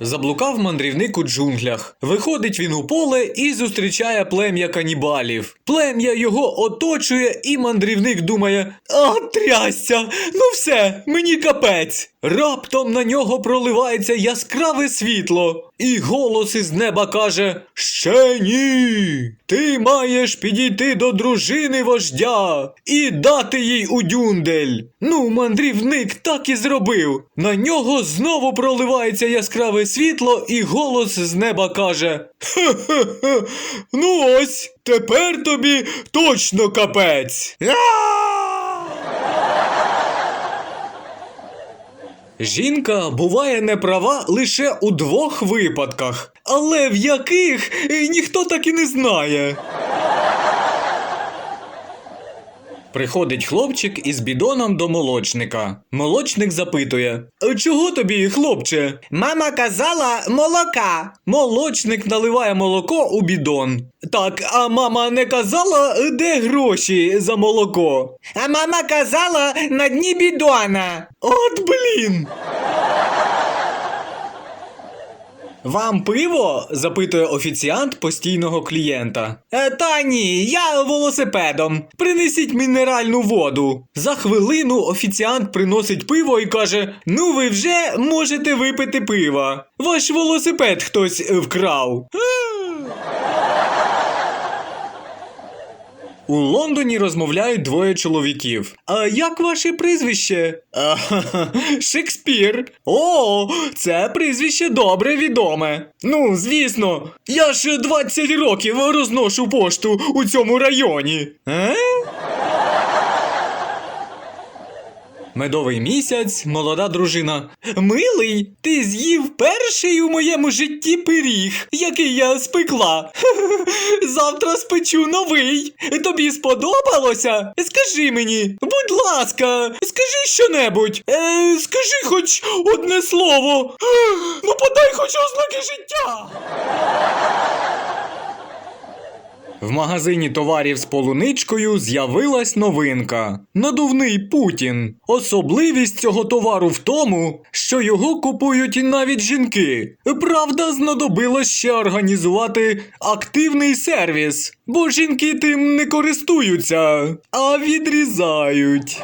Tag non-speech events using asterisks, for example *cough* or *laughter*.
Заблукав мандрівник у джунглях. Виходить він у поле і зустрічає плем'я канібалів. Плем'я його оточує, і мандрівник думає: А, трясся! Ну все, мені капець. Раптом на нього проливається яскраве світло, і голос із неба каже: Ще ні! Ти маєш підійти до дружини вождя і дати їй удюндель. Ну, мандрівник так і зробив. На нього знову проливається яскраве світло, і голос з неба каже: Хе-хе-хе, ну ось, тепер тобі точно капець. Жінка буває неправа лише у двох випадках, але в яких е, ніхто так і не знає. Приходить хлопчик із бідоном до молочника. Молочник запитує: Чого тобі, хлопче? Мама казала молока. Молочник наливає молоко у бідон. Так, а мама не казала, де гроші за молоко. А мама казала на дні бідона. От блін. Вам пиво? запитує офіціант постійного клієнта. Е, та ні, я велосипедом. Принесіть мінеральну воду. За хвилину офіціант приносить пиво і каже: Ну, ви вже можете випити пива. Ваш велосипед хтось вкрав. У Лондоні розмовляють двоє чоловіків. А як ваше прізвище? *laughs* Шекспір. О, це прізвище добре відоме. Ну, звісно, я ж 20 років розношу пошту у цьому районі. Е? Медовий місяць, молода дружина. Милий, ти з'їв перший у моєму житті пиріг, який я спекла. *laughs* Завтра спечу новий. Тобі сподобалося? Скажи мені, будь ласка, скажи щонебудь. Е, скажи хоч одне слово. *gasps* Ну подай хоч ознаки життя. В магазині товарів з полуничкою з'явилась новинка надувний Путін. Особливість цього товару в тому, що його купують навіть жінки. Правда, знадобилось ще організувати активний сервіс, бо жінки тим не користуються, а відрізають.